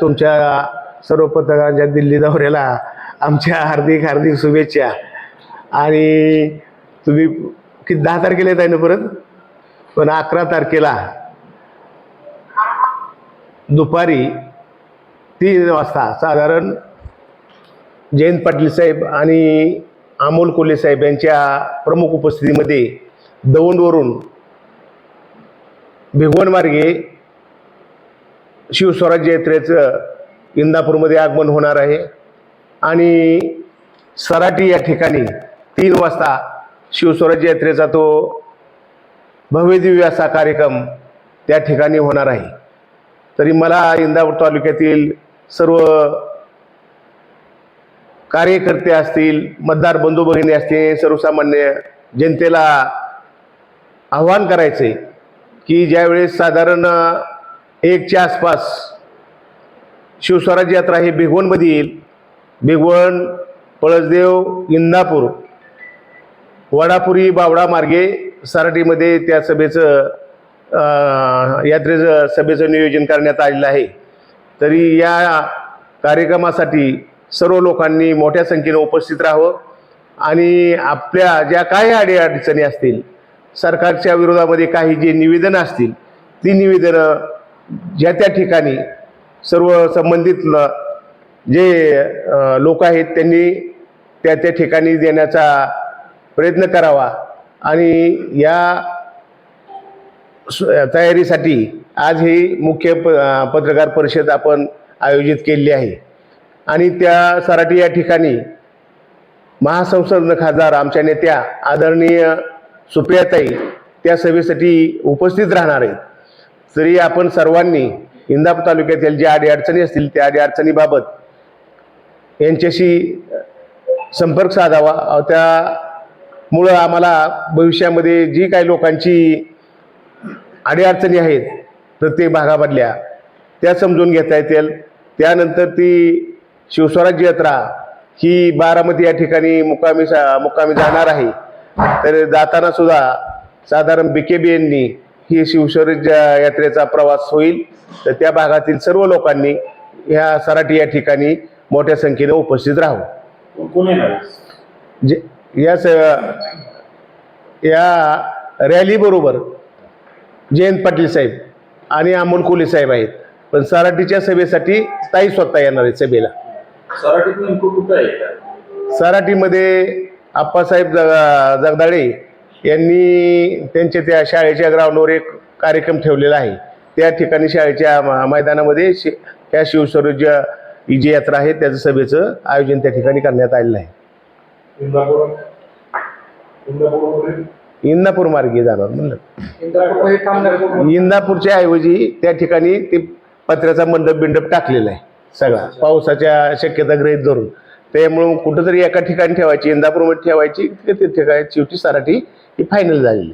तुमच्या सर्व पत्रकारांच्या दिल्ली दौऱ्याला आमच्या हार्दिक हार्दिक शुभेच्छा. आणि तुम्ही किती दहा तारखेला येत आहे ना परत? पण अकरा तारखेला दुपारी तीन वाजता साधारण जयंत पाटील साहेब आणि अमोल कोल्हे साहेब यांच्या प्रमुख उपस्थितीमध्ये दौंडवरून भिगवण मार्गे शिवस्वराज्य यात्रेचं इंदापूरमध्ये आगमन होणार आहे. आणि सराटी या ठिकाणी तीन वाजता शिवस्वराज्य यात्रेचा तो भव्यदिव्य असा कार्यक्रम त्या ठिकाणी होणार आहे. तरी मला इंदापूर तालुक्यातील सर्व कार्यकर्ते असतील मतदार बंधू भगिनी असतील सर्वसामान्य जनतेला आव्हान करायचे की ज्यावेळेस साधारण एकच्या आसपास शिवस्वराज्य यात्रा ही भिगवणमध्ये येईल. भिगवण पळसदेव इंदापूर वडापुरी बावडा मार्गे सराटीमध्ये त्या सभेचं यात्रेचं सभेचं नियोजन करण्यात आलेलं आहे. तरी या कार्यक्रमासाठी सर्व लोकांनी मोठ्या संख्येने उपस्थित राहावं आणि आपल्या ज्या काही अडीअडचणी असतील सरकारच्या विरोधामध्ये काही जे निवेदनं असतील ती निवेदनं ज्या त्या ठिकाणी सर्व संबंधित जे लोक आहेत त्यांनी त्या त्या ठिकाणी देण्याचा प्रयत्न करावा आणि या स- तयारीसाठी आज ही मुख्य प पत्रकार परिषद आपण आयोजित केलेली आहे. आणि त्या सराटी या ठिकाणी महासंसद खासदार आमच्या नेत्या आदरणीय सुप्रियाताई त्या सभेसाठी उपस्थित राहणार आहेत. तरी आपण सर्वांनी इंदापूर तालुक्यातील ज्या अडीअडचणी असतील त्या अडीअडचणीबाबत यांच्याशी संपर्क साधावा. त्यामुळं आम्हाला भविष्यामध्ये जी काही लोकांची अडीअडचणी आहेत प्रत्येक भागामधल्या त्या समजून घेता येतील. त्यानंतर ती शिवस्वराज्य यात्रा ही बारामती या ठिकाणी मुक्कामी सा मुक्कामी जाणार आहे. तर जाताना सुद्धा साधारण बी के बी यांनी ही शिवस्वराज्य यात्रेचा प्रवास होईल. तर त्या भागातील सर्व लोकांनी ह्या सराटी या ठिकाणी मोठ्या संख्येने उपस्थित राहावं? जे या स या रॅलीबरोबर जयंत पाटील साहेब आणि अमोल कोले साहेब आहेत. पण सराटीच्या सभेसाठी ताई स्वतः येणार आहेत सभेला. सराटीमध्ये आप्पासाहेब जग जगदाळे यांनी त्यांच्या त्या शाळेच्या ग्राउंडवर एक कार्यक्रम ठेवलेला आहे. त्या ठिकाणी शाळेच्या मैदानामध्ये शि ह्या शिवस्वराज्य ही जी यात्रा आहे. त्याचं सभेचं आयोजन त्या ठिकाणी करण्यात आलेलं आहे. इंदापूर मार्गे जाणार म्हणलं. इंदापूरच्या ऐवजी त्या ठिकाणी ते पत्र्याचा मंडप बिंडप टाकलेला आहे सगळा. पावसाच्या शक्यता गृहीत धरून. त्यामुळं कुठंतरी एका ठिकाणी ठेवायची इंदापूरमध्ये ठेवायची ते ठिकाणी शेवटी सराठी ही फायनल झालेली